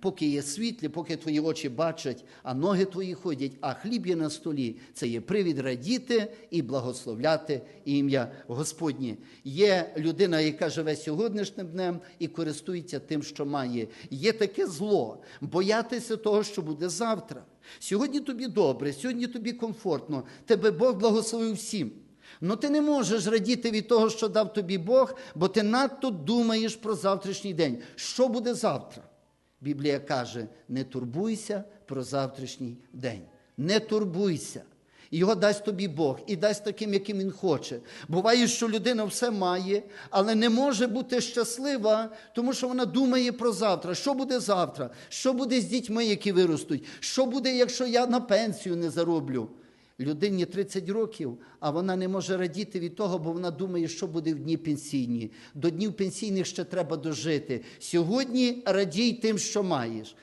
поки є світлі, поки твої очі бачать, а ноги твої ходять, а хліб є на столі. Це є привід радіти і благословляти ім'я Господнє. Є людина, яка живе сьогоднішнім днем і користується тим, що має. Є таке зло, боятися того, що буде завтра. Сьогодні тобі добре, сьогодні тобі комфортно, тебе Бог благословив всім. Ну ти не можеш радіти від того, що дав тобі Бог, бо ти надто думаєш про завтрашній день. Що буде завтра? Біблія каже: не турбуйся про завтрашній день. Не турбуйся. Його дасть тобі Бог і дасть таким, яким він хоче. Буває, що людина все має, але не може бути щаслива, тому що вона думає про завтра. Що буде завтра? Що буде з дітьми, які виростуть? Що буде, якщо я на пенсію не зароблю? Людині 30 років, а вона не може радіти від того, бо вона думає, що буде в дні пенсійні. До днів пенсійних ще треба дожити. Сьогодні радій тим, що маєш.